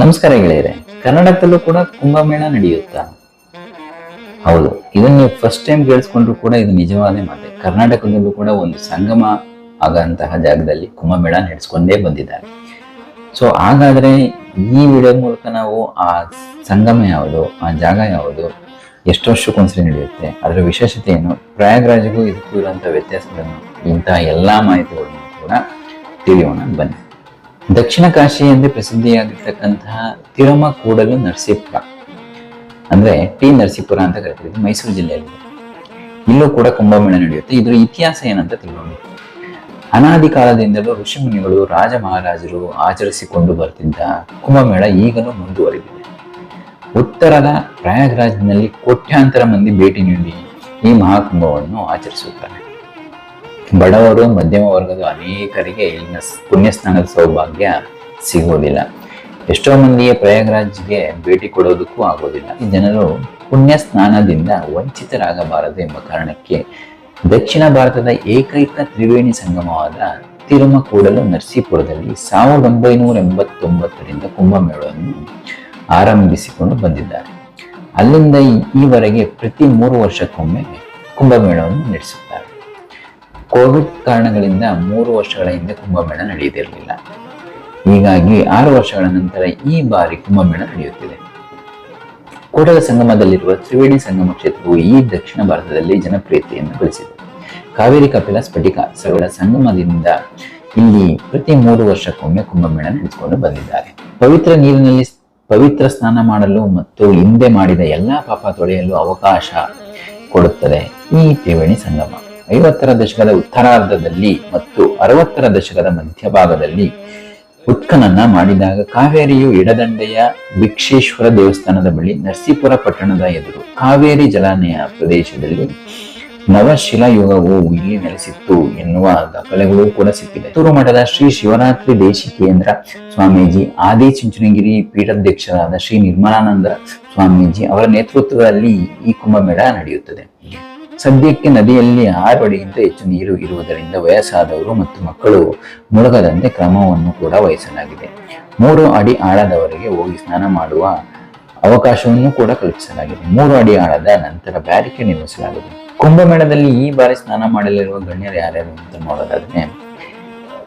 ನಮಸ್ಕಾರ ಗೆಳೆಯರೆ ಕರ್ನಾಟಕದಲ್ಲೂ ಕೂಡ ಕುಂಭಮೇಳ ನಡೆಯುತ್ತಾ? ಹೌದು, ಇದನ್ನ ಫಸ್ಟ್ ಟೈಮ್ ಕೇಳಿಸ್ಕೊಂಡ್ರು ಕೂಡ ಇದು ನಿಜವಾದ ಮಾತೆ. ಕರ್ನಾಟಕದಲ್ಲೂ ಕೂಡ ಒಂದು ಸಂಗಮ ಆಗಂತಹ ಜಾಗದಲ್ಲಿ ಕುಂಭಮೇಳ ನಡೆಸ್ಕೊಂಡೇ ಬಂದಿದ್ದಾರೆ. ಸೊ ಹಾಗಾದ್ರೆ ಈ ವಿಡಿಯೋ ಮೂಲಕ ನಾವು ಆ ಸಂಗಮ ಯಾವುದು, ಆ ಜಾಗ ಯಾವುದು, ಎಷ್ಟು ವರ್ಷಕ್ಕೊಂದ್ಸರಿ ನಡೆಯುತ್ತೆ, ಅದರ ವಿಶೇಷತೆ ಏನು ಪ್ರಯಾಗ್ರಾಜ್ಗೂ ಇದಕ್ಕೂ ಇರುವಂತಹ ವ್ಯತ್ಯಾಸಗಳನ್ನು ಇಂತಹ ಎಲ್ಲಾ ಮಾಹಿತಿಗಳನ್ನು ಕೂಡ ತಿಳಿಯೋಣ. ಬನ್ನಿ. ದಕ್ಷಿಣ ಕಾಶಿ ಎಂದೇ ಪ್ರಸಿದ್ಧಿಯಾಗಿರ್ತಕ್ಕಂತಹ ತಿರುಮ ಕೂಡಲು ನರಸೀಪುರ. ಅಂದ್ರೆ ಟಿ ನರಸೀಪುರ ಅಂತ ಕರಿತೀವಿ ಮೈಸೂರು ಜಿಲ್ಲೆಯಲ್ಲಿ. ಇಲ್ಲೂ ಕೂಡ ಕುಂಭಮೇಳ ನಡೆಯುತ್ತೆ. ಇದರ ಇತಿಹಾಸ ಏನಂತ ತಿಳ್ಕೊಂಡು ಅನಾದಿ ಕಾಲದಿಂದಲೂ ಋಷಿಮುನಿಗಳು ರಾಜ ಮಹಾರಾಜರು ಆಚರಿಸಿಕೊಂಡು ಬರ್ತಿದ್ದ ಕುಂಭಮೇಳ ಈಗಲೂ ಮುಂದುವರೆದಿದೆ. ಉತ್ತರದ ಪ್ರಯಾಗ್ರಾಜ್ನಲ್ಲಿ ಕೋಟ್ಯಾಂತರ ಮಂದಿ ಭೇಟಿ ನೀಡಿ ಈ ಮಹಾಕುಂಭವನ್ನು ಆಚರಿಸುತ್ತಾರೆ. ಬಡವರು ಮಧ್ಯಮ ವರ್ಗದ ಅನೇಕರಿಗೆ ಇಲ್ಲಿನ ಪುಣ್ಯಸ್ನಾನದ ಸೌಭಾಗ್ಯ ಸಿಗುವುದಿಲ್ಲ ಎಷ್ಟೋ ಮಂದಿಗೆ ಪ್ರಯಾಗ್ರಾಜ್ಗೆ ಭೇಟಿ ಕೊಡೋದಕ್ಕೂ ಆಗೋದಿಲ್ಲ. ಈ ಜನರು ಪುಣ್ಯ ಸ್ನಾನದಿಂದ ವಂಚಿತರಾಗಬಾರದು ಎಂಬ ಕಾರಣಕ್ಕೆ ದಕ್ಷಿಣ ಭಾರತದ ಏಕೈಕ ತ್ರಿವೇಣಿ ಸಂಗಮವಾದ ತಿರುಮಕೂಡಲು ನರಸೀಪುರದಲ್ಲಿ ಸಾವಿರದ ಒಂಬೈನೂರ ಎಂಬತ್ತೊಂಬತ್ತರಿಂದ ಕುಂಭಮೇಳವನ್ನು ಆರಂಭಿಸಿಕೊಂಡು ಬಂದಿದ್ದಾರೆ. ಅಲ್ಲಿಂದ ಈವರೆಗೆ ಪ್ರತಿ ಮೂರು ವರ್ಷಕ್ಕೊಮ್ಮೆ ಕುಂಭಮೇಳವನ್ನು ನಡೆಸುತ್ತಾರೆ. ಕೋವಿಡ್ ಕಾರಣಗಳಿಂದ ಮೂರು ವರ್ಷಗಳ ಹಿಂದೆ ಕುಂಭಮೇಳ ನಡೆಯುತ್ತಿರಲಿಲ್ಲ. ಹೀಗಾಗಿ ಆರು ವರ್ಷಗಳ ನಂತರ ಈ ಬಾರಿ ಕುಂಭಮೇಳ ನಡೆಯುತ್ತಿದೆ. ಕೂಡಲ ಸಂಗಮದಲ್ಲಿರುವ ತ್ರಿವೇಣಿ ಸಂಗಮ ಕ್ಷೇತ್ರವು ಈ ದಕ್ಷಿಣ ಭಾರತದಲ್ಲಿ ಜನಪ್ರಿಯತೆಯನ್ನು ಗಳಿಸಿದೆ. ಕಾವೇರಿ ಕಪಿಲ ಸ್ಫಟಿಕ ಸರಳ ಸಂಗಮದಿಂದ ಇಲ್ಲಿ ಪ್ರತಿ ಮೂರು ವರ್ಷಕ್ಕೊಮ್ಮೆ ಕುಂಭಮೇಳ ನಡೆಸಿಕೊಂಡು ಬಂದಿದ್ದಾರೆ. ಪವಿತ್ರ ನೀರಿನಲ್ಲಿ ಪವಿತ್ರ ಸ್ನಾನ ಮಾಡಲು ಮತ್ತು ಹಿಂದೆ ಮಾಡಿದ ಎಲ್ಲಾ ಪಾಪ ತೊಳೆಯಲು ಅವಕಾಶ ಕೊಡುತ್ತದೆ ಈ ತ್ರಿವೇಣಿ ಸಂಗಮ. ಐವತ್ತರ ದಶಕದ ಉತ್ತರಾರ್ಧದಲ್ಲಿ ಮತ್ತು ಅರವತ್ತರ ದಶಕದ ಮಧ್ಯಭಾಗದಲ್ಲಿ ಉತ್ಖನನ ಮಾಡಿದಾಗ ಕಾವೇರಿಯು ಎಡದಂಡೆಯ ಭಿಕ್ಷೇಶ್ವರ ದೇವಸ್ಥಾನದ ಬಳಿ ನರಸೀಪುರ ಪಟ್ಟಣದ ಎದುರು ಕಾವೇರಿ ಜಲಾನಯ ಪ್ರದೇಶದಲ್ಲಿ ನವಶಿಲಾಯುಗವು ಇಲ್ಲಿ ನೆಲೆಸಿತ್ತು ಎನ್ನುವ ದಾಖಲೆಗಳು ಕೂಡ ಸಿಕ್ಕಿದೆ. ತುರು ಮಠದ ಶ್ರೀ ಶಿವರಾತ್ರಿ ದೇಶಿಕೇಂದ್ರ ಸ್ವಾಮೀಜಿ ಆದಿ ಚುಂಚನಗಿರಿ ಪೀಠಾಧ್ಯಕ್ಷರಾದ ಶ್ರೀ ನಿರ್ಮಲಾನಂದ ಸ್ವಾಮೀಜಿ ಅವರ ನೇತೃತ್ವದಲ್ಲಿ ಈ ಕುಂಭಮೇಳ ನಡೆಯುತ್ತದೆ. ಸದ್ಯಕ್ಕೆ ನದಿಯಲ್ಲಿ ಆರು ಅಡಿಗಿಂತ ಹೆಚ್ಚು ನೀರು ಇರುವುದರಿಂದ ವಯಸ್ಸಾದವರು ಮತ್ತು ಮಕ್ಕಳು ಮುಳುಗದಂತೆ ಕ್ರಮವನ್ನು ಕೂಡ ವಹಿಸಲಾಗಿದೆ. ಮೂರು ಅಡಿ ಆಳದವರೆಗೆ ಹೋಗಿ ಸ್ನಾನ ಮಾಡುವ ಅವಕಾಶವನ್ನು ಕೂಡ ಕಲ್ಪಿಸಲಾಗಿದೆ. ಮೂರು ಅಡಿ ಆಳದ ನಂತರ ಬ್ಯಾರಿಕೇಡ್ ನಿರ್ಮಿಸಲಾಗಿದೆ ಕುಂಭಮೇಳದಲ್ಲಿ ಈ ಬಾರಿ ಸ್ನಾನ ಮಾಡಲಿರುವ ಗಣ್ಯರು ಯಾರ್ಯಾರು ಅಂತ ನೋಡೋದಾದ್ರೆ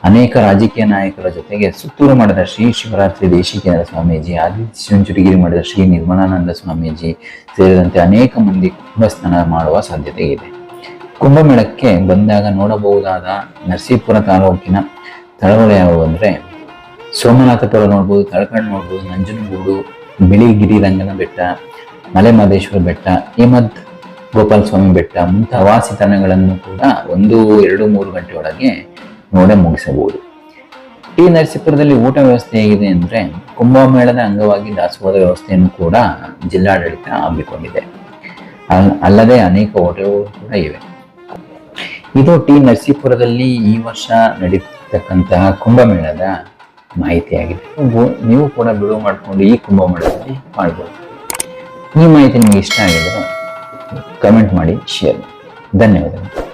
ಅನೇಕ ರಾಜಕೀಯ ನಾಯಕರ ಜೊತೆಗೆ ಸುತ್ತೂರು ಮಾಡಿದ ಶ್ರೀ ಶಿವರಾತ್ರಿ ದೇಶಿಕೇಂದ್ರ ಸ್ವಾಮೀಜಿ, ಆದಿತ್ಯ ಚುಂಚುಟಗಿರಿ ಮಾಡಿದ ಶ್ರೀ ನಿರ್ಮಲಾನಂದ ಸ್ವಾಮೀಜಿ ಸೇರಿದಂತೆ ಅನೇಕ ಮಂದಿ ಕುಂಭಸ್ನಾನ ಮಾಡುವ ಸಾಧ್ಯತೆ ಇದೆ. ಕುಂಭಮೇಳಕ್ಕೆ ಬಂದಾಗ ನೋಡಬಹುದಾದ ನರಸೀಪುರ ತಾಲೂಕಿನ ಸ್ಥಳಗಳು ಯಾವುವು ಅಂದರೆ ಸೋಮನಾಥಪುರ ನೋಡ್ಬೋದು ತಳಕಂಡು ನೋಡ್ಬೋದು, ನಂಜನಗೂಡು, ಬಿಳಿಗಿರಿ ರಂಗನ ಬೆಟ್ಟ ಮಲೆ ಮಹದೇಶ್ವರ ಬೆಟ್ಟ ಹೇಮದ್ ಗೋಪಾಲ ಸ್ವಾಮಿ ಬೆಟ್ಟ ಮುಂತಾದ ತಾಣಗಳನ್ನು ಕೂಡ ಒಂದು, ಎರಡು, ಮೂರು ಗಂಟೆ ನೋಡೇ ಮುಗಿಸಬಹುದು. ಟಿ ನರಸೀಪುರದಲ್ಲಿ ಊಟ ವ್ಯವಸ್ಥೆ ಹೇಗಿದೆ ಅಂದರೆ ಕುಂಭಮೇಳದ ಅಂಗವಾಗಿ ದಾಸೋಹದ ವ್ಯವಸ್ಥೆಯನ್ನು ಕೂಡ ಜಿಲ್ಲಾಡಳಿತ ಹಮ್ಮಿಕೊಂಡಿದೆ. ಅಲ್- ಅಲ್ಲದೆ ಅನೇಕ ಹೋಟೆಲ್ಗಳು ಕೂಡ ಇವೆ. ಇದು ಟಿ ನರಸೀಪುರದಲ್ಲಿ ಈ ವರ್ಷ ನಡೀತಕ್ಕಂತಹ ಕುಂಭಮೇಳದ ಮಾಹಿತಿಯಾಗಿದೆ. ನೀವು- ಕೂಡ ಬಿಡುವು ಮಾಡಿಕೊಂಡು ಈ ಕುಂಭಮೇಳದಲ್ಲಿ ಮಾಡ್ಬೋದು. ಈ ಮಾಹಿತಿ ನಿಮಗೆ ಇಷ್ಟ ಆಗಿದ್ರೆ ಕಮೆಂಟ್ ಮಾಡಿ ಶೇರ್ ಧನ್ಯವಾದಗಳು.